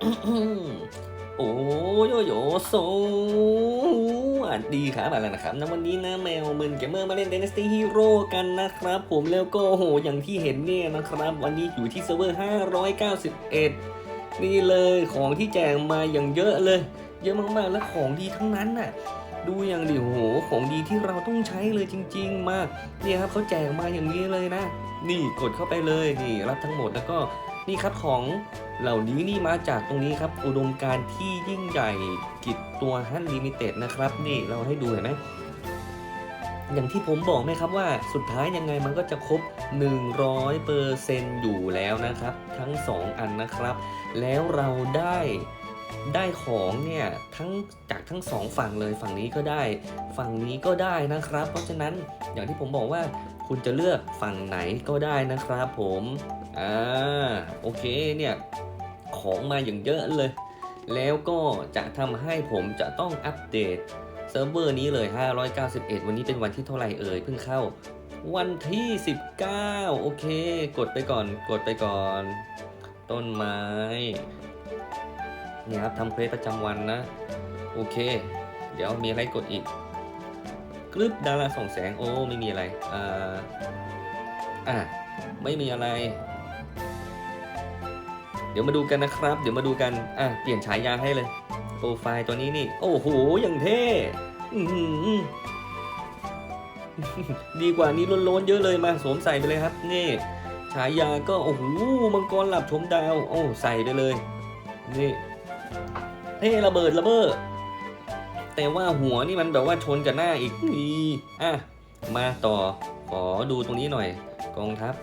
โอ้โยโยโซสวัสดีครับอะไรนะครับในวันนี้นะแมวมึนเกมเมอร์มาเล่น Dynasty Hero กันนะครับ ผมแล้วก็โหอย่างที่เห็นเนี่ยนะครับ วันนี้อยู่ที่เซิร์ฟเวอร์ 591 นี่เลยของที่แจกมาอย่างเยอะเลย เยอะมากๆ และของดีทั้งนั้นน่ะดูอย่างดิโหของดีที่เราต้องใช้เลยจริง ๆ มากเนี่ยครับเขาแจกมาอย่างนี้เลยนะ นี่กดเข้าไปเลยนี่รับทั้งหมดแล้วก็ นี่ครับของเหล่านี้นี่มาจากตรงนี้ครับอุดมการที่ยิ่งใหญ่กิจตัวฮันลิมิเต็ดนะครับ นี่เราให้ดูเห็นไหมอย่างที่ผมบอกไหมครับว่าสุดท้ายยังไงมันก็จะครบ 100%อยู่แล้วนะครับ ทั้ง 2 อันนะครับ แล้วเราได้ได้ของเนี่ยทั้งจากทั้งสองฝั่งเลยฝั่งนี้ก็ได้ ฝั่งนี้ก็ได้นะครับ เพราะฉะนั้นอย่างที่ผมบอกว่าคุณจะเลือกฝั่งไหนก็ได้นะครับผม อ่าโอเคเนี่ยของมาอย่างเยอะเลย แล้วก็จะทำให้ผมจะต้องอัปเดตเซิร์ฟเวอร์นี้เลย 591 วันนี้เป็นวันที่เท่าไหร่เอ่ยเพิ่งเข้า วันที่ 19 โอเค กดไปก่อนกดไปก่อน ต้นไม้เนี่ยครับทำเควสประจำวันนะ โอเค เดี๋ยวมีอะไรกดอีกกรึบดาราส่องแสงโอ้ไม่มีอะไรอ่าอะไม่มีอะไร เดี๋ยวมาดูกันนะครับ เดี๋ยวมาดูกัน อะ เปลี่ยนฉายาให้เลย โปรไฟล์ตัวนี้นี่ โอ้โห อย่างเท่อื้อหือดีกว่านี้ล้นๆเยอะเลยมาสวมใส่ไปเลยครับ นี่ ฉายาก็ โอ้โห มังกรหลับชมดาว โอ้ ใส่ไปเลย นี่เท่ระเบิดระเบ้อแต่ว่าหัวนี่มันแบบว่าชนกับหน้าอีกนี่อะ มาต่อ ขอดูตรงนี้หน่อย กองทัพ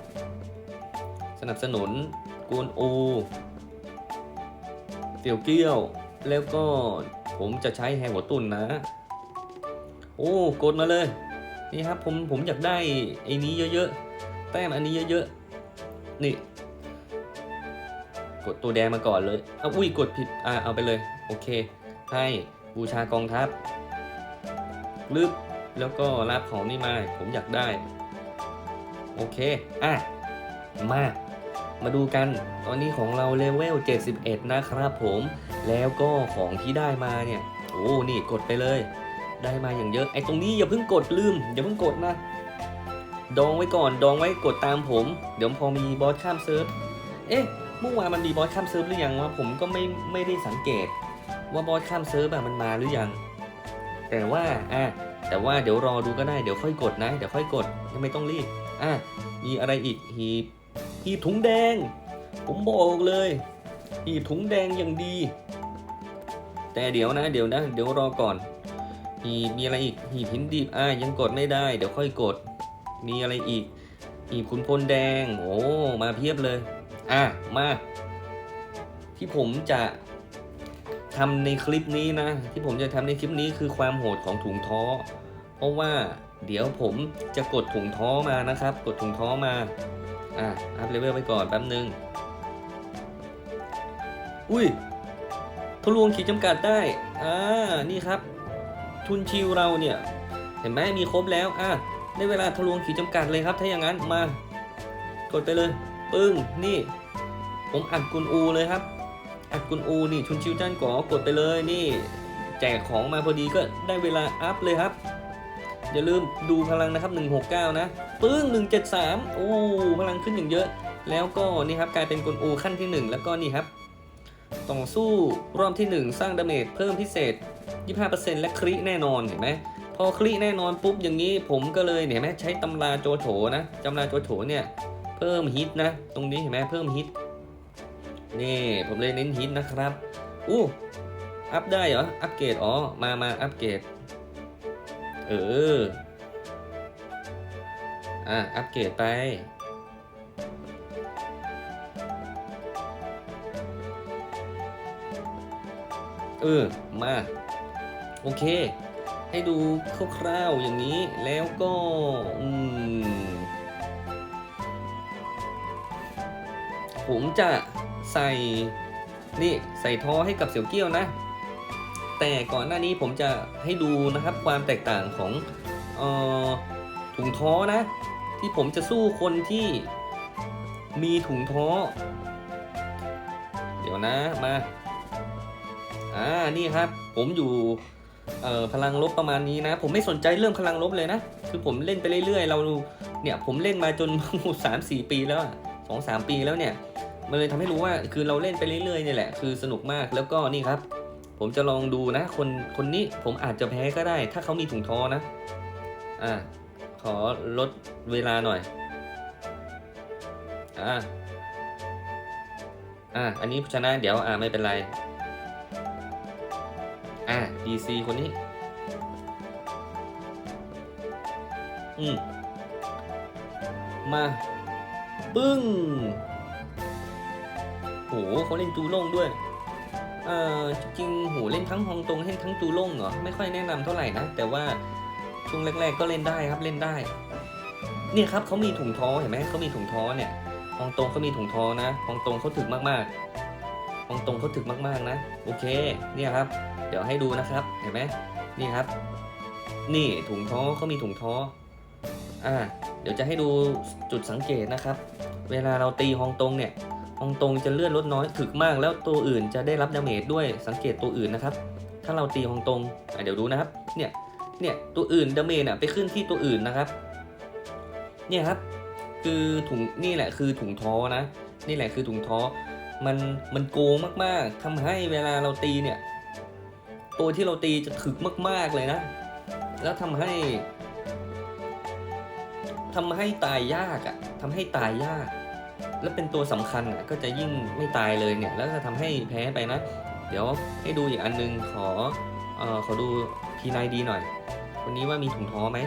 สนับสนุน กวนอูเสี่ยวเกี้ยว แล้วก็ผมจะใช้แฮหัวตุนนะ โอ้กดมาเลย นี่ครับผมผมอยากได้ไอ้นี้เยอะๆ แต้มอันนี้เยอะๆ นี่ กดตัวแดงมาก่อนเลยเอาอุ้ยกดผิด อ่าเอาไปเลย โอเค ให้บูชากองทัพลึบแล้วก็รับของนี่มา ผมอยากได้ โอเค อะ มา มาดูกัน ตอนนี้ของเราเลเวล 71 นะครับผม แล้วก็ของที่ได้มาเนี่ย โอ้ นี่กดไปเลย ได้มาอย่างเยอะ ไอ้ตรงนี้อย่าเพิ่งกดลืม อย่าเพิ่งกดนะ ดองไว้ก่อน ดองไว้กดตามผม เดี๋ยวพอมีบอสข้ามเซิร์ฟ เอ๊ะ เมื่อวานมันมีบอสข้ามเซิร์ฟหรือยังวะ ผมก็ไม่ไม่ได้สังเกต ว่าบอสข้ามเซิร์ฟอะมันมาหรือยัง แต่ว่า อะ แต่ว่าเดี๋ยวรอดูก็ได้ เดี๋ยวค่อยกดนะ เดี๋ยวค่อยกดยังไม่ต้องรีบ อะ มีอะไรอีกหีบ หีบถุงแดง ผมบอกเลย หีบถุงแดงอย่างดี แต่เดี๋ยวนะ เดี๋ยวนะ เดี๋ยวรอก่อน หีบมีอะไรอีก หีบหินดิบอะยังกดไม่ได้ เดี๋ยวค่อยกด มีอะไรอีก หีบขุนพลแดง โอ้ มาเพียบเลย อะ มา ที่ผมจะทำในคลิปนี้นะ ที่ผมจะทำในคลิปนี้คือความโหดของถุงท้อ เพราะว่าเดี๋ยวผมจะกดถุงท้อมานะครับ กดถุงท้อมา อะอัพเลเวลไปก่อนแป๊บนึง อุ้ยทะลวงขีดจำกัดได้ อ่า นี่ครับ ทุนชิวเราเนี่ย เห็นไหมมีครบแล้ว อะ ได้เวลาทะลวงขีดจำกัดเลยครับ ถ้าอย่างนั้นมา กดไปเลย ปึ้ง นี่ ผมอัดกุนอูเลยครับ อัดกุนอูนี่ชุนชิวจ้านก๋อกดไปเลยนี่ แจกของมาพอดีก็ได้เวลาอัพเลยครับ อย่าลืมดูพลังนะครับ 169 นะ ปึ้ง173 โอ้พลังขึ้นอย่างเยอะ แล้วก็นี่ครับกลายเป็นกุนอูขั้นที่ 1 แล้วก็นี่ครับต่อสู้รอบที่ 1 สร้างดาเมจเพิ่มพิเศษ 25%และคริแน่นอนเห็นไหมพอคลิแน่นอนปุ๊บอย่างนี้ผมก็เลยเห็นไหมใช้ตำราโจโฉนะตำราโจโฉเนี่ยเพิ่มฮิตนะ ตรงนี้เห็นไหมเพิ่มฮิตนี่ผมเลยเน้นฮิตนะครับอู้อัพได้เหรออัปเกรดอ๋อมามาอัปเกรดเออ อะ อัปเกรดไป เออ มา โอเค ให้ดูคร่าวๆอย่างนี้แล้วก็ อืม ผมจะใส่ นี่ ใส่ท้อให้กับเสี่ยวเกี้ยวนะ แต่ก่อนหน้านี้ผมจะให้ดูนะครับความแตกต่างของ เออถุงท้อนะ ที่ผมจะสู้คนที่มีถุงท้อ เดี๋ยวนะมา อ่า นี่ครับ ผมอยู่เอ่อพลังลบประมาณนี้นะ ผมไม่สนใจเรื่องพลังลบเลยนะ คือผมเล่นไปเรื่อยๆ เราเนี่ยผมเล่นมาจนสามสี่ปีแล้วสองสามปีแล้วเนี่ย มันเลยทำให้รู้ว่าคือเราเล่นไปเรื่อยๆเนี่ยแหละ คือสนุกมากแล้วก็นี่ครับ ผมจะลองดูนะ คนคนนี้ผมอาจจะแพ้ก็ได้ ถ้าเขามีถุงท้อนะ อ่า อลดเวลาหน่อย อ่า อ่า อันนี้ชนะเดี๋ยว อ่า ไม่เป็นไร อ่า DC คนนี้ อืม มา ปึ้ง โหเขาเล่นจูโล่งด้วย เอ่อ จริงๆโหเล่นทั้งฮองตงเล่นทั้งจูโล่งเหรอ ไม่ค่อยแนะนำเท่าไหร่นะ แต่ว่า ช่วงแรก ๆ ก็เล่นได้ครับเล่นได้ เนี่ยครับเขามีถุงท้อเห็นไหมเขามีถุงท้อเนี่ยฮองตงเขามีถุงท้อนะฮองตงเขาถึกมากๆฮองตงเขาถึกมากๆนะ โอเค เนี่ยครับ เดี๋ยวให้ดูนะครับ เห็นไหมนี่ครับ นี่ถุงท้อเขามีถุงท้ออ่า เดี๋ยวจะให้ดูจุดสังเกตนะครับ เวลาเราตีฮองตงเนี่ยฮองตงจะเลื่อนลดน้อยถึกมาก แล้วตัวอื่นจะได้รับดาเมจด้วยสังเกตตัวอื่นนะครับ ถ้าเราตีฮองตงอะเดี๋ยวดูนะครับ เนี่ย เนี่ยตัวอื่นดาเมจอะไปขึ้นที่ตัวอื่นนะครับ เนี่ยครับ คือถุงนี่แหละคือถุงท้อนะ นี่แหละคือถุงท้อมันมันโกงมากๆทำให้เวลาเราตีเนี่ย ตัวที่เราตีจะถึกมาก ๆเลยนะ แล้วทำให้ทำให้ตายยากอะ่ะทำให้ตายยาก แล้วเป็นตัวสำคัญอะก็จะยิ่งไม่ตายเลยเนี่ย แล้วจะทำให้แพ้ไปนะ เดี๋ยวให้ดูอีกอันนึงขอเอ่อขอดู ทีนายดีหน่อยคนนี้ว่ามีถุงท้อไหม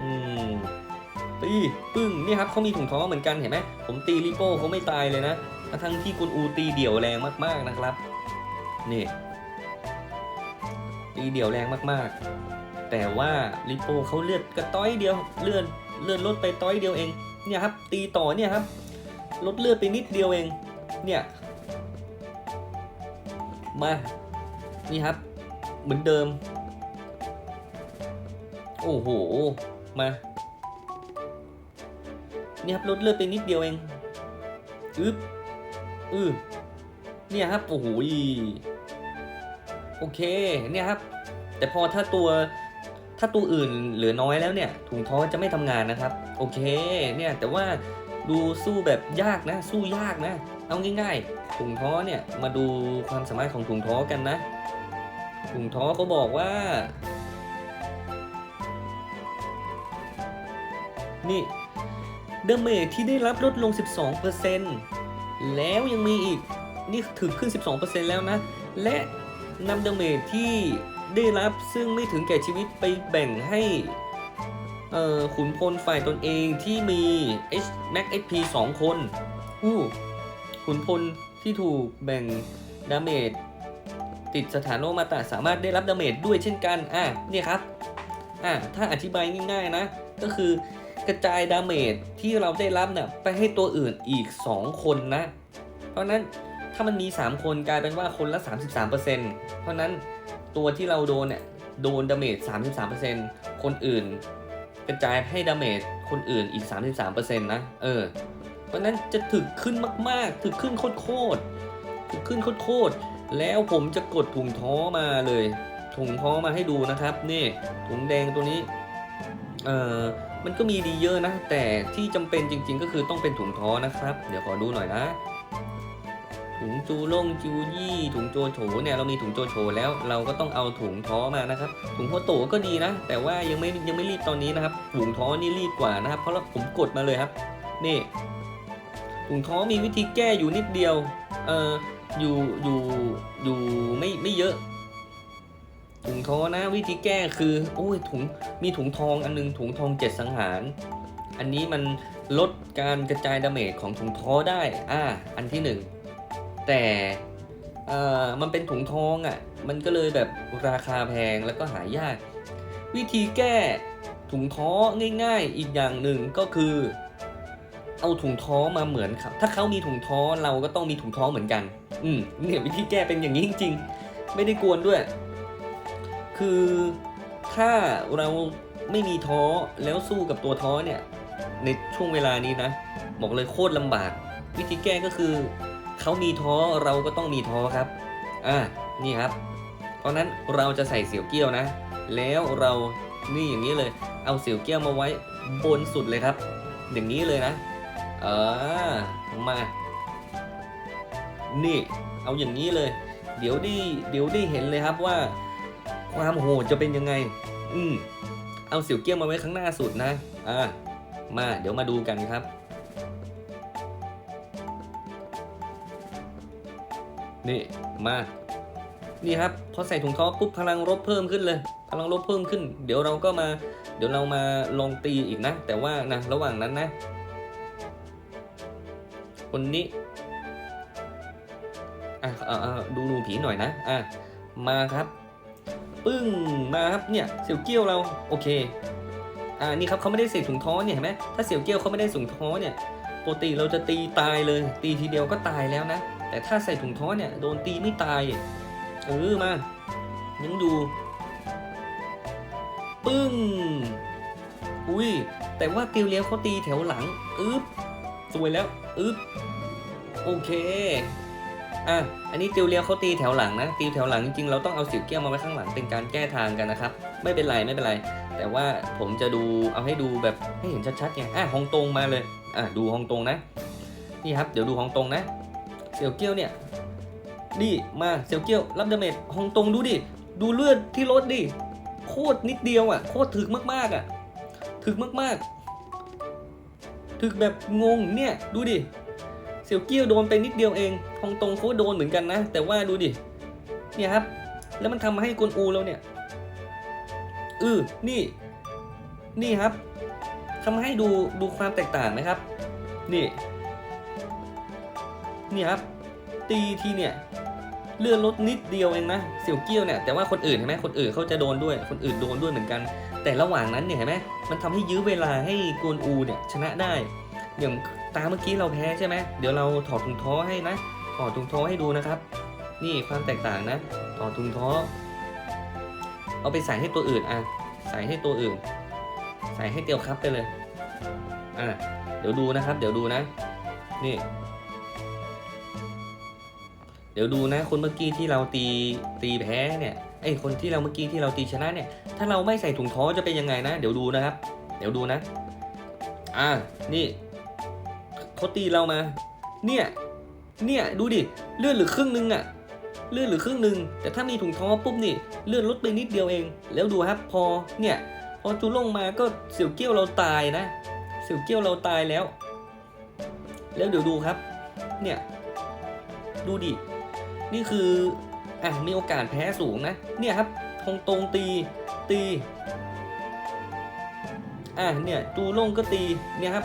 อืมตีปึ้งนี่ครับเขามีถุงท้อเหมือนกันเห็นไหมผมตีลิโป้เขาไม่ตายเลยนะทั้งที่คุณอูตีเดี่ยวแรงมากๆนะครับ นี่ ตีเดี่ยวแรงมากๆ แต่ว่าลิโป้เขาเลือดกระต้อยเดียวเลือดเลือดลดไปต้อยเดียวเอง เนี่ยครับ ตีต่อเนี่ยครับ ลดเลือดไปนิดเดียวเอง เนี่ย มา นี่ครับ เหมือนเดิม โอ้โห มา เนี่ยครับลดเลือดไปนิดเดียวเองอึ๊บอือเนี่ยครับ โอ้โหโอเค เนี่ยครับ แต่พอถ้าตัวถ้าตัวอื่นเหลือน้อยแล้วเนี่ย ถุงท้อจะไม่ทำงานนะครับ โอเค เนี่ย แต่ว่าดูสู้แบบยากนะ สู้ยากนะ เอาง่ายๆ ถุงท้อเนี่ย มาดูความสามารถของถุงท้อกันนะ ถุงท้อเขาบอกว่า นี่ดาเมจที่ได้รับลดลง 12%แล้วยังมีอีก นี่ถึงขึ้น 12%แล้วนะ และนำดาเมจที่ได้รับซึ่งไม่ถึงแก่ชีวิตไปแบ่งให้ขุนพลฝ่ายตนเองที่มี H Max HP 2 คนอู้ขุนพลที่ถูกแบ่งดาเมจ ติดสถานโลมาตะสามารถได้รับดาเมจด้วยเช่นกัน อะเนี่ยครับ อะถ้าอธิบายง่ายๆนะ ก็คือกระจายดาเมจที่เราได้รับเนี่ยไปให้ตัวอื่นอีก 2 คนนะ เพราะนั้นถ้ามันมี 3 คนกลายเป็นว่าคนละ 33%เพราะนั้นตัวที่เราโดนเนี่ยโดนดาเมจ33%คนอื่น กระจายให้ดาเมจคนอื่นอีก 33%นะ เออ เพราะฉะนั้นจะถึกขึ้นมากๆ ถึกขึ้นโคตรๆถึกขึ้นโคตรๆ แล้วผมจะกดถุงท้อมาเลย ถุงท้อมาให้ดูนะครับ นี่ถุงแดงตัวนี้เอ่อมันก็มีดีเยอะนะ แต่ที่จำเป็นจริง ๆ ก็คือต้องเป็นถุงท้อนะครับ เดี๋ยวขอดูหน่อยนะถุงจูล่งจูยี่ถุงโจโฉเนี่ยเรามีถุงโจโฉแล้วเราก็ต้องเอาถุงท้อมานะครับ ถุงโฮโตก็ดีนะ แต่ว่ายังไม่ยังไม่รีบตอนนี้นะครับ ถุงท้อนี่รีบกว่านะครับ เพราะว่าผมกดมาเลยครับ นี่ถุงท้อมีวิธีแก้อยู่นิดเดียว เอ่อ อยู่อยู่อยู่ไม่ไม่เยอะ ถุงท้อนะวิธีแก้คือโอ้ยถุงมีถุงทองอันนึงถุงทองเจ็ดสังหาร อันนี้มันลดการกระจายดาเมจของถุงท้อได้อ่าอันที่หนึ่งแต่เอ่อมันเป็นถุงทองอะ่ะมันก็เลยแบบราคาแพงแล้วก็หายาก วิธีแก้ถุงท้อง่าย ๆ อีกอย่างหนึ่งก็คือ เอาถุงท้อมาเหมือนครับ ถ้าเขามีถุงท้อเราก็ต้องมีถุงท้อเหมือนกัน อืมเนี่ยวิธีแก้เป็นอย่างนี้จริงๆ ไม่ได้กวนด้วย คือถ้าเราไม่มีท้อแล้วสู้กับตัวท้อเนี่ย ในช่วงเวลานี้นะบอกเลยโคตรลำบาก วิธีแก้ก็คือเขามีท้อเราก็ต้องมีท้อครับ อ่า นี่ครับ เพราะนั้นเราจะใส่เสียวเกี้ยวนะ แล้วเรานี่อย่างนี้เลย เอาเสียวเกี้ยวมาไว้บนสุดเลยครับ อย่างนี้เลยนะ เออมา นี่ เอาอย่างนี้เลย เดี๋ยวดิเดี๋ยวได้เห็นเลยครับว่า ความโหดจะเป็นยังไง อืมเอาเสี่ยวเกี้ยวมาไว้ข้างหน้าสุดนะ อ่า มาเดี๋ยวมาดูกันครับ นี่มานี่ครับพอใส่ถุงท้อปุ๊บพลังรบเพิ่มขึ้นเลย พลังรบเพิ่มขึ้น เดี๋ยวเราก็มา เดี๋ยวเรามาลองตีอีกนะ แต่ว่านะระหว่างนั้นนะ คนนี้อะอะอะดูดูผีหน่อยนะอะมาครับ ปึ้งมาครับเนี่ยเสี่ยวเกี้ยวเราโอเคอ่านี่ครับเขาไม่ได้ใส่ถุงท้อเนี่ยเห็นไหมถ้าเสี่ยวเกี้ยวเขาไม่ได้ถุงท้อเนี่ยปกติเราจะตีตายเลย ตีทีเดียวก็ตายแล้วนะ แต่ถ้าใส่ถุงท้อเนี่ยโดนตีไม่ตายเออมายังดูปึ้งอุ้ยแต่ว่าติวเลี้ยวเขาตีแถวหลังอึ๊บ สวยแล้วอึ๊บโอเคอะอันนี้ติวเลียวเขาตีแถวหลังนะ ตีแถวหลังจริงๆเราต้องเอาสิวเกี้ยวมาไว้ข้างหลังเป็นการแก้ทางกันนะครับ ไม่เป็นไรไม่เป็นไร แต่ว่าผมจะดูเอาให้ดูแบบให้เห็นชัดๆไงอะฮองตงมาเลยอะดูฮองตงนะนี่ครับเดี๋ยวดูฮองตงนะเสี่ยวเกี้ยวเนี่ยนี่มาเสี่ยวเกี้ยวรับดาเมจฮองตงดูดิดูเลือดที่ลดดิโคตรนิดเดียวอะโคตรถึกมากๆอะถึกมากๆ ถึกแบบงงเนี่ยดูดิเสี่ยวเกี้ยวโดนไปนิดเดียวเองฮองตงเขาโดนเหมือนกันนะ แต่ว่าดูดิ เนี่ยครับ แล้วมันทำให้กวนอูเราเนี่ยเออนี่ นี่ครับทำให้ดูดูความแตกต่างไหมครับ นี่ นี่ครับ ตีทีเนี่ยเลื่อนลดนิดเดียวเองนะเสี่ยวเกี้ยวเนี่ยแต่ว่าคนอื่นเห็นไหมคนอื่นเขาจะโดนด้วย คนอื่นโดนด้วยเหมือนกัน แต่ระหว่างนั้นเนี่ยเห็นไหมมันทำให้ยื้อเวลาให้กวนอูเนี่ยชนะได้ อย่างตาเมื่อกี้เราแพ้ใช่ไหมเดี๋ยวเราถอดถุงท้อให้นะ ถอดถุงท้อให้ดูนะครับ นี่ความแตกต่างนะ ถอดถุงท้อ เอาไปใส่ให้ตัวอื่นอะ ใส่ให้ตัวอื่น ใส่ให้เตียวครับไปเลย อะ เดี๋ยวดูนะครับ เดี๋ยวดูนะ นี่ เดี๋ยวดูนะ คนเมื่อกี้ที่เราตีตีแพ้เนี่ยไอ้ยคนที่เราเมื่อกี้ที่เราตีชนะเนี่ย ถ้าเราไม่ใส่ถุงท้อจะเป็นยังไงนะ เดี๋ยวดูนะครับ เดี๋ยวดูนะ อ่า นี่เขาตีเรามา เนี่ย เนี่ยดูดิ เลื่อนหรือครึ่งนึงอะเลื่อนหรือครึ่งนึง แต่ถ้ามีถุงท้อปุ๊บนี่ เลื่อนลดไปนิดเดียวเอง แล้วดูครับ พอ เนี่ย พอจูลงมาก็เสี่ยวเกี้ยวเราตายนะ เสี่ยวเกี้ยวเราตายแล้ว แล้วเดี๋ยวดูครับ เนี่ย ดูดิ นี่คืออะมีโอกาสแพ้สูงนะ เนี่ยครับ ทงตรงตี ตี อะเนี่ยจูลงก็ตีเนี่ยครับ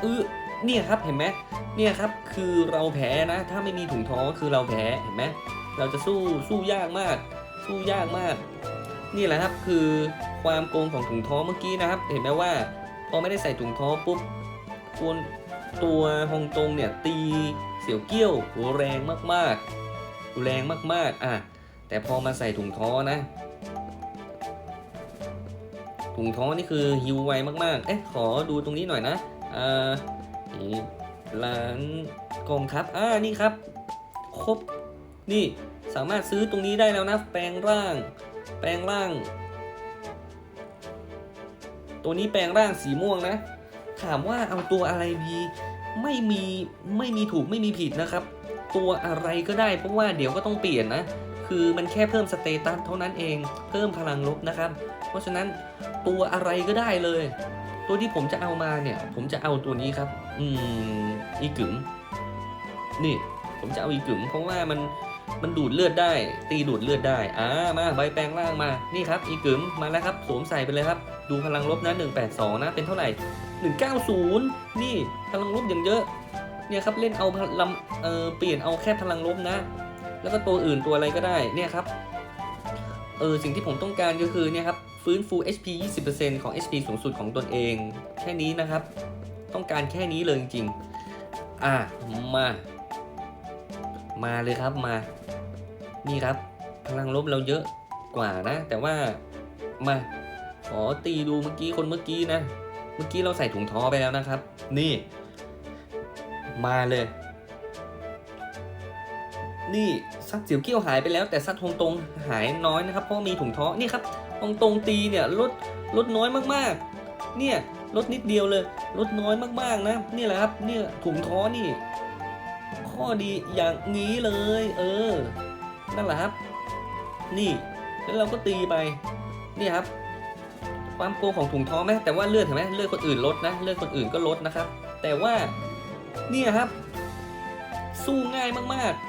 เออเนี่ยครับเห็นไหมเนี่ยครับคือเราแพ้นะ ถ้าไม่มีถุงท้อคือเราแพ้เห็นไหมเราจะสู้สู้ยากมาก สู้ยากมาก นี่แหละครับคือความโกงของถุงท้อเมื่อกี้นะครับ เห็นไหมว่าพอไม่ได้ใส่ถุงท้อปุ๊บกวนตัวฮงตงเนี่ยตีเสี่ยวเกี้ยวแรงมากๆ แรงมากๆอะ แต่พอมาใส่ถุงท้อนะ ถุงท้อนี่คือฮิวไวมากๆ เอ๊ะขอดูตรงนี้หน่อยนะอ่านี่ร้านกองทัพอ่า นี่ครับ ครบ นี่สามารถซื้อตรงนี้ได้แล้วนะ แปลงร่าง แปลงร่าง ตัวนี้แปลงร่างสีม่วงนะ ถามว่าเอาตัวอะไรดี ไม่มี ไม่มีถูกไม่มีผิดนะครับ ตัวอะไรก็ได้เพราะว่าเดี๋ยวก็ต้องเปลี่ยนนะ คือมันแค่เพิ่มสเตตัสเท่านั้นเองเพิ่มพลังลบนะครับ เพราะฉะนั้นตัวอะไรก็ได้เลย ตัวที่ผมจะเอามาเนี่ย ผมจะเอาตัวนี้ครับ อืมอีกึ๋มนี่ ผมจะเอาอีกึ๋มเพราะว่ามันมันดูดเลือดได้ ตีดูดเลือดได้อ่ามาใบแปลงร่างมานี่ครับ อีกึ๋มมาแล้วครับสวมใส่ไปเลยครับ ดูพลังลบนะ182 นะเป็นเท่าไหร่ 190 นี่พลังลบอย่างเยอะเนี่ยครับเล่นเอาพลังเออเปลี่ยนเอาแค่พลังลบนะ แล้วก็ตัวอื่นตัวอะไรก็ได้เนี่ยครับเออสิ่งที่ผมต้องการก็คือเนี่ยครับฟื้นฟู HP 20%ของ HP สูงสุดของตนเอง แค่นี้นะครับ ต้องการแค่นี้เลยจริงๆอะมา มาเลยครับมา นี่ครับ พลังลบเราเยอะกว่านะ แต่ว่ามาขอตีดูเมื่อกี้คนเมื่อกี้นะ เมื่อกี้เราใส่ถุงท้อไปแล้วนะครับ นี่ มาเลย นี่ซัดเสียวเกี้ยวหายไปแล้วแต่ซัดฮงตรงหายน้อยนะครับเพราะมีถุงท้อนี่ครับฮงตรงตีเนี่ยลดลดน้อยมากๆ เนี่ยลดนิดเดียวเลยลดน้อยมากๆนะนี่แหละครับเนี่ยถุงท้อนี่ ข้อดีอย่างนี้เลย เออ นั่นแหละครับ นี่แล้วเราก็ตีไปนี่ครับ ความโกงของถุงท้อไหมแต่ว่าเลือดเห็นไหมเลือดคนอื่นลดนะเลือดคนอื่นก็ลดนะครับ แต่ว่าเนี่ยครับ สู้ง่ายมากๆ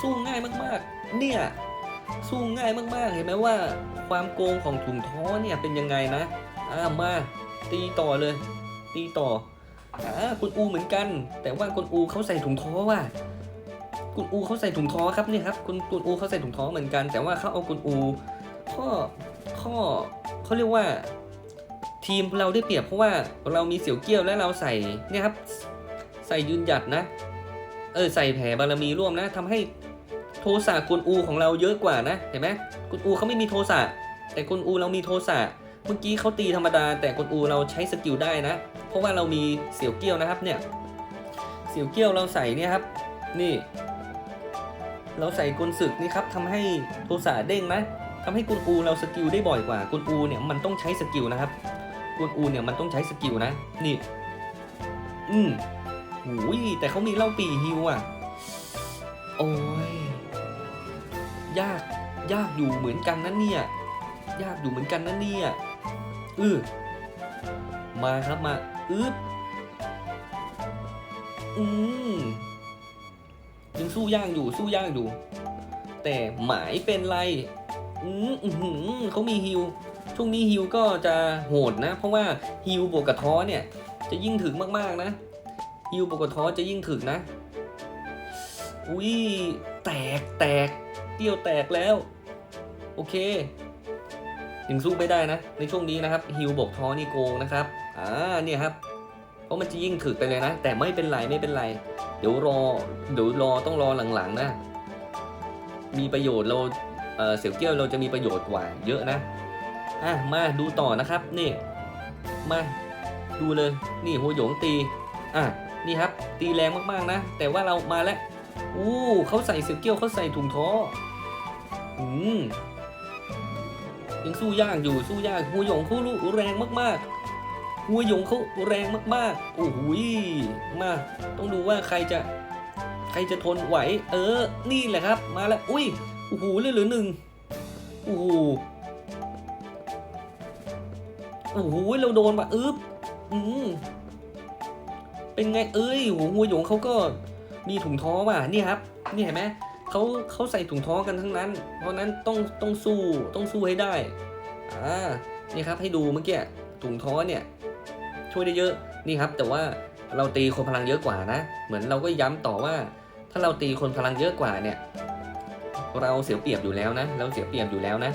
สู้ง่ายมากๆ เนี่ย สู้ง่ายมากๆ เห็นไหมว่า ความโกงของถุงท้อเนี่ยเป็นยังไงนะอ่ามาตีต่อเลย ตีต่ออ่าคุณอูเหมือนกัน แต่ว่าคุณอูเขาใส่ถุงท้อว่ะคุณอูเขาใส่ถุงท้อครับนี่ครับคุณคุณอูเขาใส่ถุงท้อเหมือนกัน แต่ว่าเขาเอาคุณอูข้อข้อเขาเรียกว่า ทีมเราได้เปรียบเพราะว่าเรามีเสี่ยวเกี้ยวและเราใส่เนี่ยครับ ใส่ยืนหยัดนะ เออใส่แผ่บารมีร่วมนะทำให้ โทสะกุนอูของเราเยอะกว่านะเห็นไหมกุนอูเขาไม่มีโทสะแต่กุนอูเรามีโทสะเมื่อกี้เขาตีธรรมดา แต่กุนอูเราใช้สกิลได้นะ เพราะว่าเรามีเสี่ยวเกี้ยวนะครับเนี่ยเสี่ยวเกี้ยวเราใส่เนี่ยครับนี่ เราใส่กุนศึกนี่ครับทำให้โทสะเด้งนะทำให้กุนอูเราสกิลได้บ่อยกว่ากุนอูเนี่ยมันต้องใช้สกิลนะครับกุนอูเนี่ยมันต้องใช้สกิลนะนี่ อืมหูยแต่เขามีเล่าปีฮิวอะ โอ้ย ยาก ยากอยู่เหมือนกันนะเนี่ย ยากอยู่เหมือนกันนะเนี่ยอือมาครับมาอึบอืมยังสู้ยากอยู่สู้ยากอยู่ แต่หมายเป็นไรอืมอือหือเขามีฮิวช่วงนี้ฮิวก็จะโหดนะ เพราะว่าฮิวบวกกับท้อเนี่ย จะยิ่งถึงมากๆนะฮิวบวกกับท้อจะยิ่งถึงนะอุ้ยแตกแตก เตี้ยวแตกแล้ว โอเคยังสู้ไม่ได้นะ ในช่วงนี้นะครับฮิวบกท้อนี่โกงนะครับอ่าเนี่ยครับเพราะมันจะยิ่งถึกไปเลยนะ แต่ไม่เป็นไรไม่เป็นไร เดี๋ยวรอเดี๋ยวรอต้องรอหลังๆนะ มีประโยชน์เราเเสี่ยวเกี้ยวเราจะมีประโยชน์กว่าเยอะนะอะมาดูต่อนะครับนี่มาดูเลยนี่โหหยงตีอะนี่ครับตีแรงมากๆนะ แต่ว่าเรามาแล้วอู้เขาใส่เสี่ยวเกี้ยวเขาใส่ถุงท้อ อืมยังสู้ยากอยู่สู้ยากหัวหยงเขารู้แรงมากๆหัวหยงเขาแรงมากๆโอ้โหยมาต้องดูว่าใครจะใครจะทนไหว เออ นี่แหละครับ มาแล้วอุ้ยโอ้โหเลือเหลือหนึ่งโอ้โหโอ้โหเราโดนว่ะอึ๊บอืมเป็นไงเอ้ยโหหัวหยงเขาก็มีถุงท้อว่ะนี่ครับ นี่เห็นไหม เขาเขาใส่ถุงท้อกันทั้งนั้น เพราะนั้นต้องต้องสู้ต้องสู้ให้ได้อ่านี่ครับให้ดูเมื่อกี้ถุงท้อเนี่ยช่วยได้เยอะนี่ครับ แต่ว่าเราตีคนพลังเยอะกว่านะ เหมือนเราก็ย้ำต่อว่า ถ้าเราตีคนพลังเยอะกว่าเนี่ย เราเสียเปรียบอยู่แล้วนะ เราเสียเปรียบอยู่แล้วนะ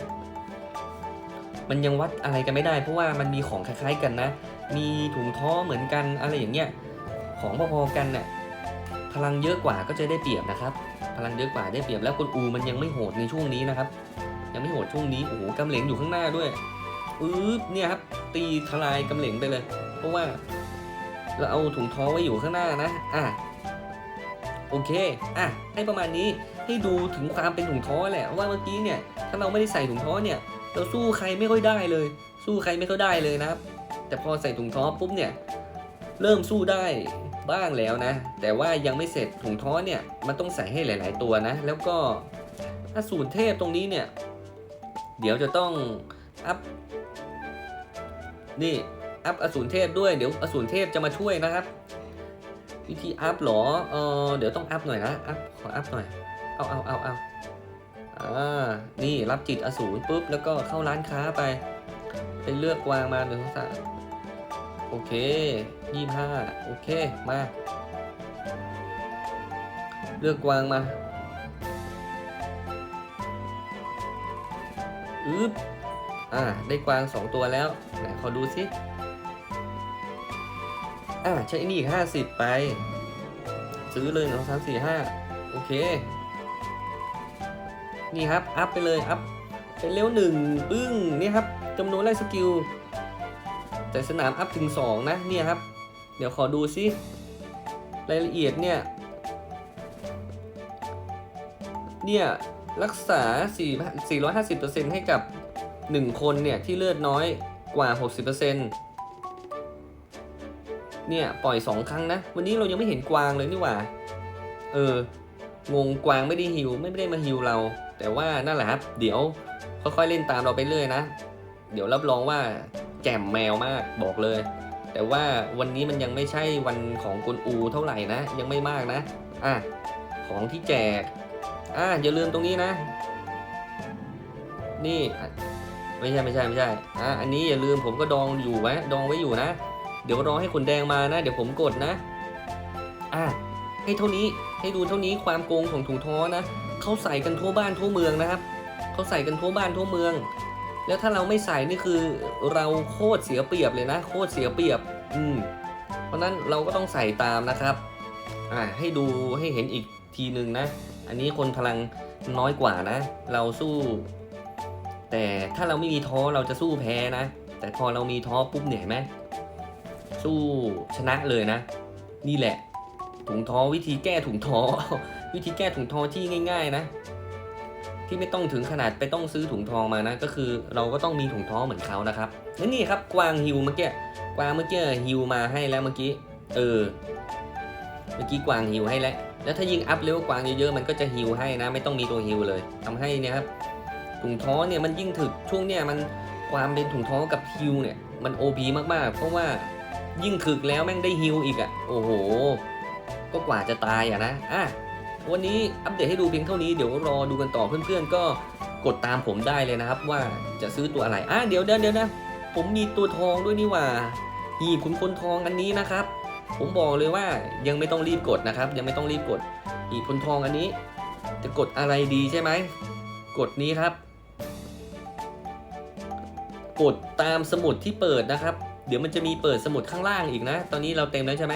มันยังวัดอะไรกันไม่ได้ เพราะว่ามันมีของคล้ายๆกันนะ มีถุงท้อเหมือนกันอะไรอย่างเงี้ยของพอๆกันเนี่ยพลังเยอะกว่าก็จะได้เปรียบนะครับ พลังเยอะกว่าได้เปรียบแล้วคุณอูมันยังไม่โหดในช่วงนี้นะครับ ยังไม่โหดช่วงนี้โอ้โหกำเหลงอยู่ข้างหน้าด้วยอึ๊บเนี่ยครับตีทลายกำเหลงไปเลย เพราะว่า เราเอาถุงท้อไว้อยู่ข้างหน้านะอะโอเคอะให้ประมาณนี้ให้ดูถึงความเป็นถุงท้อแหละว่าเมื่อกี้เนี่ยถ้าเราไม่ได้ใส่ถุงท้อเนี่ย เราสู้ใครไม่ค่อยได้เลย สู้ใครไม่ค่อยได้เลยนะครับ แต่พอใส่ถุงท้อปุ๊บเนี่ย เริ่มสู้ได้ บ้างแล้วนะ แต่ว่ายังไม่เสร็จถุงท้อเนี่ยมันต้องใส่ให้หลาย ๆ ตัวนะ แล้วก็ถ้าสูรเทพตรงนี้เนี่ย เดี๋ยวจะต้องอัพนี่อัพอสูรเทพด้วยเดี๋ยวอสูรเทพจะมาช่วยนะครับ วิธีอัพหรอเออเดี๋ยวต้องอัพหน่อยนะอัพขออัพหน่อยเอาเอาเอาเอาอ่านี่รับจิตอสูรปุ๊บแล้วก็เข้าร้านค้าไป ไปเลือกวางมาหนึ่งสองสาม โอเคยี่ห้าโอเค มา เลือกวางมาอึ๊บอ่า ได้กวางสองตัวแล้วไหนขอดูสิ อ่า ใช้นี่อีกห้าสิบไป ซื้อเลยสองสามสี่ห้าโอเค นี่ครับ อัพไปเลย อัพไปเร็วหนึ่งปึ้ง นี่ครับจำนวนไล่สกิล แต่สนามอัพถึง 2 นะเนี่ยครับ เดี๋ยวขอดูซิรายละเอียดเนี่ย เนี่ยรักษา4 450%ให้กับ 1 คนเนี่ย ที่เลือดน้อยกว่า 60%เนี่ย ปล่อย 2 ครั้งนะ วันนี้เรายังไม่เห็นกวางเลยนี่หว่า เออ งงกวางไม่ได้ฮิวไม่ได้มาฮิวเรา แต่ว่านั่นแหละครับ เดี๋ยวค่อยๆเล่นตามเราไปเรื่อยนะ เดี๋ยวรับรองว่า แจ่มแมวมากบอกเลย แต่ว่าวันนี้มันยังไม่ใช่วันของกุนอูเท่าไหร่นะ ยังไม่มากนะ อะ ของที่แจก อะอย่าลืมตรงนี้นะ นี่ไม่ใช่ไม่ใช่ไม่ใช่ อะอันนี้อย่าลืมผมก็ดองอยู่ไว้ดองไว้อยู่นะ เดี๋ยวรอให้ขนแดงมานะ เดี๋ยวผมกดนะ อะให้เท่านี้ให้ดูเท่านี้ความโกงของถุงท้อนะเขาใส่กันทั่วบ้านทั่วเมืองนะครับเขาใส่กันทั่วบ้านทั่วเมือง แล้วถ้าเราไม่ใส่นี่คือเราโคตรเสียเปรียบเลยนะ โคตรเสียเปรียบ อืม เพราะนั้นเราก็ต้องใส่ตามนะครับ อ่า ให้ดูให้เห็นอีกทีหนึ่งนะ อันนี้คนพลังน้อยกว่านะ เราสู้ แต่ถ้าเราไม่มีท้อเราจะสู้แพ้นะ แต่พอเรามีท้อปุ๊บเนี่ยเห็นไหมสู้ชนะเลยนะ นี่แหละ ถุงท้อวิธีแก้ถุงท้อ วิธีแก้ถุงท้อที่ง่าย ๆ นะ ที่ไม่ต้องถึงขนาดไปต้องซื้อถุงทองมานะ ก็คือเราก็ต้องมีถุงท้อเหมือนเขานะครับและนี่ครับกวางฮิวเมื่อกี้กวางเมื่อกี้ฮิวมาให้แล้วเมื่อกี้เออเมื่อกี้กวางฮิวให้แล้วแล้วถ้ายิงอัพเลเวกวางเยอะๆมันก็จะฮิวให้นะ ไม่ต้องมีตัวฮิวเลยทำให้เนี่ยครับถุงท้อเนี่ยมันยิ่งถึกช่วงเนี่ยมันความเป็นถุงท้อกับฮิวเนี่ยมัน OP มากๆ เพราะว่ายิ่งถึกแล้วแม่งได้ฮิวอีกอะ่ะโอ้โห ก็กว่าจะตายอะนะอะ วันนี้อัปเดตให้ดูเพียงเท่านี้เดี๋ยวรอดูกันต่อเพื่อนๆ ก็กดตามผมได้เลยนะครับ ว่าจะซื้อตัวอะไรอะเดี๋ยวเดี๋ยวเดี๋ยวนะ ผมมีตัวทองด้วยนี่ว่าหีบคุณคนทองอันนี้นะครับ ผมบอกเลยว่ายังไม่ต้องรีบกดนะครับ ยังไม่ต้องรีบกดหีบคนทองอันนี้ จะกดอะไรดีใช่ไหมกดนี้ครับ กดตามสมุดที่เปิดนะครับ เดี๋ยวมันจะมีเปิดสมุดข้างล่างอีกนะ ตอนนี้เราเต็มแล้วใช่ไหม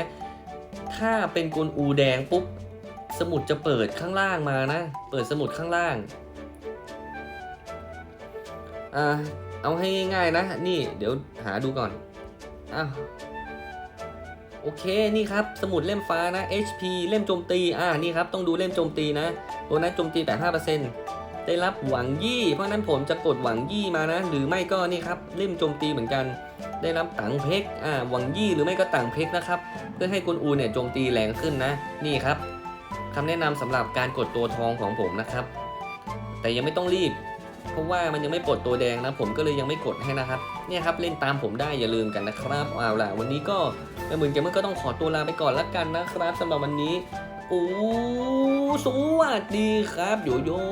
ถ้าเป็นกลอูแดงปุ๊บ สมุดจะเปิดข้างล่างมานะ เปิดสมุดข้างล่างอ่าเอาให้ง่ายๆนะ นี่เดี๋ยวหาดูก่อนอ้าวโอเคนี่ครับสมุดเล่มฟ้านะ HP เล่มโจมตีอ่านี่ครับต้องดูเล่มโจมตีนะตัวนั้นโจมตี 85%ได้รับหวังยี่ เพราะฉะนั้นผมจะกดหวังยี่มานะ หรือไม่ก็นี่ครับเล่มโจมตีเหมือนกัน ได้รับตังเพกอ่าหวังยี่หรือไม่ก็ตังเพกนะครับ เพื่อให้กุนอูเนี่ยโจมตีแรงขึ้นนะ นี่ครับ คำแนะนำสำหรับการกดตัวทองของผมนะครับ แต่ยังไม่ต้องรีบ เพราะว่ามันยังไม่ปลดตัวแดงนะผมก็เลยยังไม่กดให้นะครับ เนี่ยครับเล่นตามผมได้อย่าลืมกันนะครับเอาล่ะวันนี้ก็แม่หมื่นเกมเมอร์ก็ต้องขอตัวลาไปก่อนละกันนะครับสำหรับวันนี้โอ้สวัสดีครับโยโย่